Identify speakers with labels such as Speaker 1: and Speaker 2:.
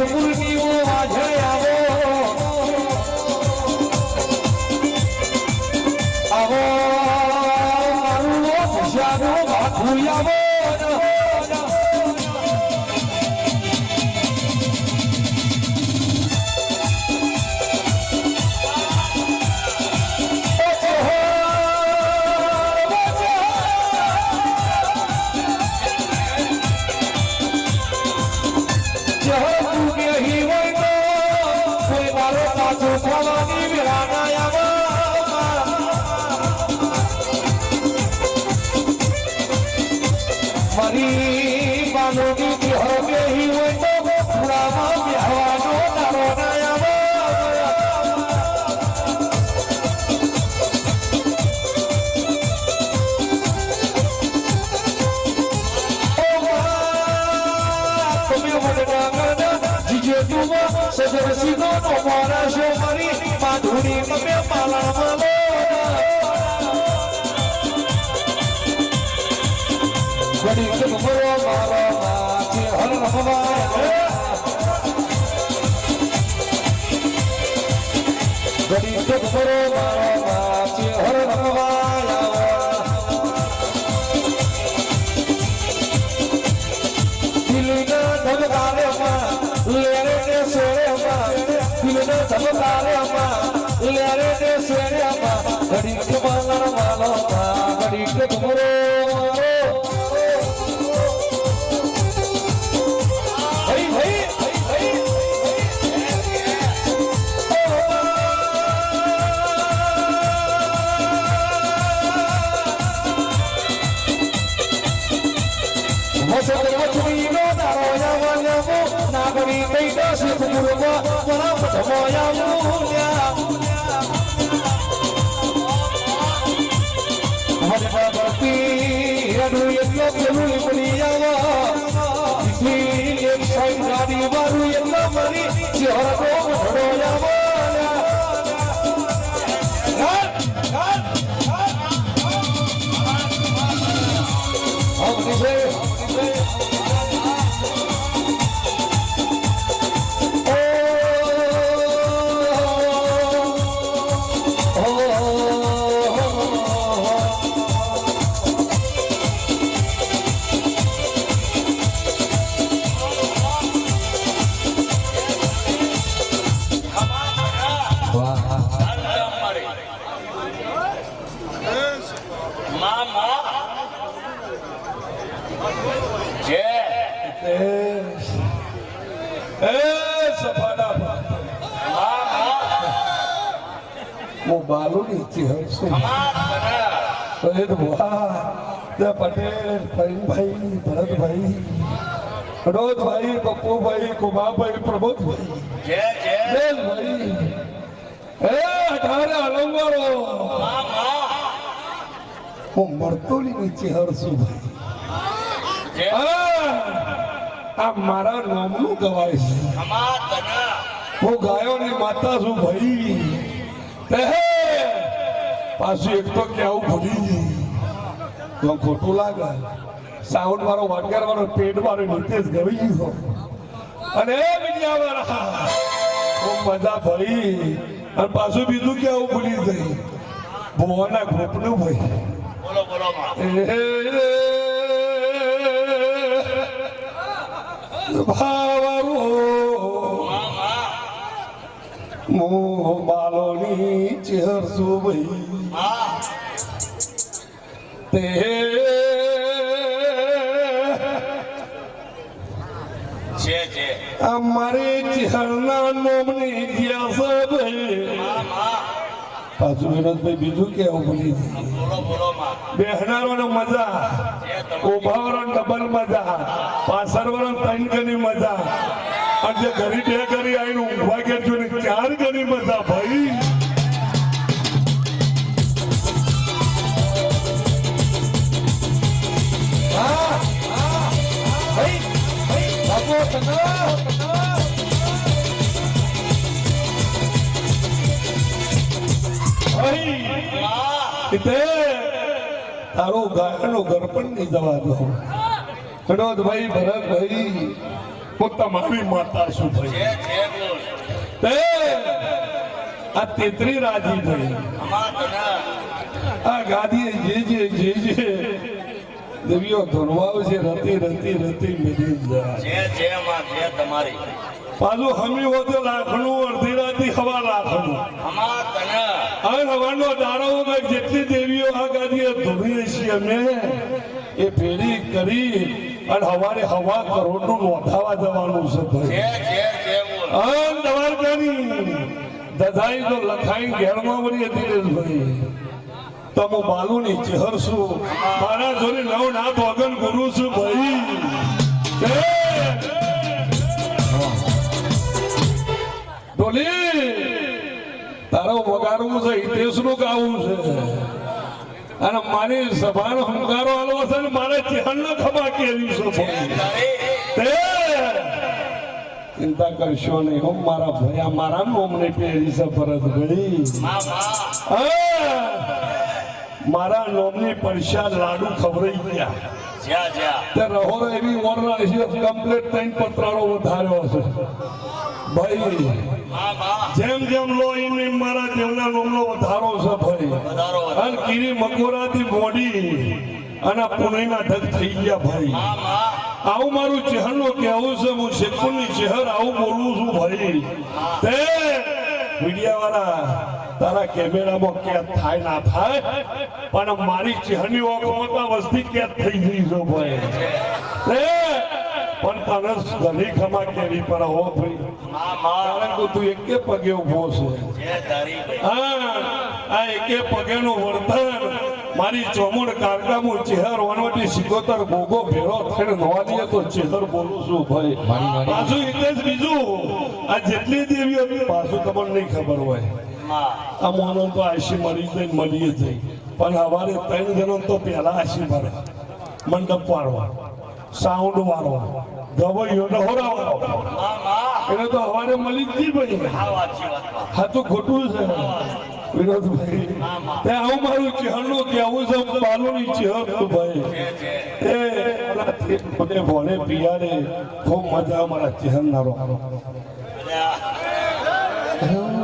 Speaker 1: সকলকে જીજે સજર નો મારા શો માધુરી તમે પાલણ malo ઘડી કે મરો મારો માથે હર રમવાય ઘડી કે મરો મારો દિલના ધબકારેમાં લેરે ને સેરેમાં ઘડી
Speaker 2: 我
Speaker 1: 要努力。બાલુની ચહેરો છું. અરે પટેલ ફરીનભાઈ ભરતભાઈ રણોદભાઈ પપ્પુભાઈ કુમાભાઈ પ્રમોદભાઈ, બેનભાઈ. હે અઢારે અલંગારો હું ભાઈ. ગવાય છે. હું ગાયોની માતા છું ભાઈ. પાછું એક તો કેવું ભૂલી ગયું તો ખોટું લાગે. સાઉન્ડ મારો વાટકાર મારો પેટ મારો નીતેશ ગવી ગયો. અને એ બીજા વાળા હું મજા ભરી. અને પાછું બીજું કેવું ભૂલી ગઈ? ભુવાના ગ્રુપનું ભાઈ.
Speaker 2: બોલો બોલો માં
Speaker 1: મોહ બાલોની ચેહર સુભઈ
Speaker 2: હા
Speaker 1: તે અમારે મજા ઉભાવરો ડબલ મજા પાછળવાળો ત્રણ ગણી મજા. અને ઘરી બે ઘરી આવીને ઊંઘવા ગયા ને ચાર ગણી મજા. તારો ગાયનો ઘર પણ જવા દો. વિનોદભાઈ ભરતભાઈ હું તમારી માતા છું ભાઈ તે, આ તેત્રી રાજી થઈ. આ ગાદી જે જે જે જે દેવીઓ ધોરવાવ છે રતી રતી રતી મિલી જાય.
Speaker 2: જે જે માં જે તમારી.
Speaker 1: પાછું હમી હોતો લાખનું અડધી રાતી હવા લાખનું.
Speaker 2: અમાર તને.
Speaker 1: હવે હવાનો દાડો જેટલી દેવીઓ આ ગાદી ધોરી છીએ અમે. એ ફેરી કરી અને હવારે હવા કરોડનું નોંધાવા જવાનું છે ભાઈ. આ દ્વારકાની. દધાઈ તો લખાઈ ઘેરમાં વળી હતી દિનેશભાઈ તમો બાલુની ચહેર છું. મારા જોડે નવ નાથ વગન ગુરુ છું ભાઈ. ડોલી તારો વગાડવું છે હિતેશનું ગાવું છે. અને મારી સભાનો હંકારો આલવો છે ને મારે ચહેર ખભા કેવી છે ભાઈ. ચિંતા કરશો નહીં હું મારા ભયા મારા નોમને પહેરી છે
Speaker 2: માં.
Speaker 1: હા! મારા નોમની પરીક્ષા લાડુ ખવડાઈ ગયા.
Speaker 2: જ્યાં જ્યાં?
Speaker 1: રહોરો એવી ઓરડા છે કમ્પ્લીટ ત્રણ પत्राળો વધાર્યો છે ભાઈ
Speaker 2: માં માં
Speaker 1: જેમ જેમ લો એમ એમ મારા દેવના નોમનો વધારો છે ભાઈ. અને કીરી મકોરાથી મોડી અને પુણેના ઢગ થઈ ગયા ભાઈ. આવું મારું ચહેરનું કહેવું છે હું શેખુની ચહેર આવું બોલું છું ભાઈ. તે મીડિયા વાળા તારા કેમેરામાં કેદ થાય ના થાય પણ મારી ચહેરની ઓળખમાં વસ્તી કેદ થઈ ગઈ છે ભાઈ. પણ તને ઘણી ખમા કેવી પર હો ભાઈ. કારણ કે તું એકે પગે ઊભો છે. આ એકે પગેનું વર્તન. મારી ચોમુડ કારકામું ચહેર વનવટી સિકોતર ભોગો ભેરો થઈને નવા દઈએ તો ચહેર બોલું છું ભાઈ. પાછું એટલે જ બીજું. આ જેટલી દેવીઓ પાછું તમને નહીં ખબર હોય. આ તો આશી મરી જઈ મળીએ જઈ પણ હવારે ત્રણ જણો તો પહેલા આશી ભરે મંડપ વાળવા સાઉન્ડ વાળવા વાળો
Speaker 2: માં માં
Speaker 1: એને તો હવારે મળી જ ગઈ ભાઈ તો ખોટું છે વિનોદભાઈ તે આવું મારું ચહેરનું કહેવું છે બાલુની ચહેર તું ભાઈ તે મને ભોળે પિયારે ખૂબ મજા અમારા ચહેર નારો
Speaker 2: બધા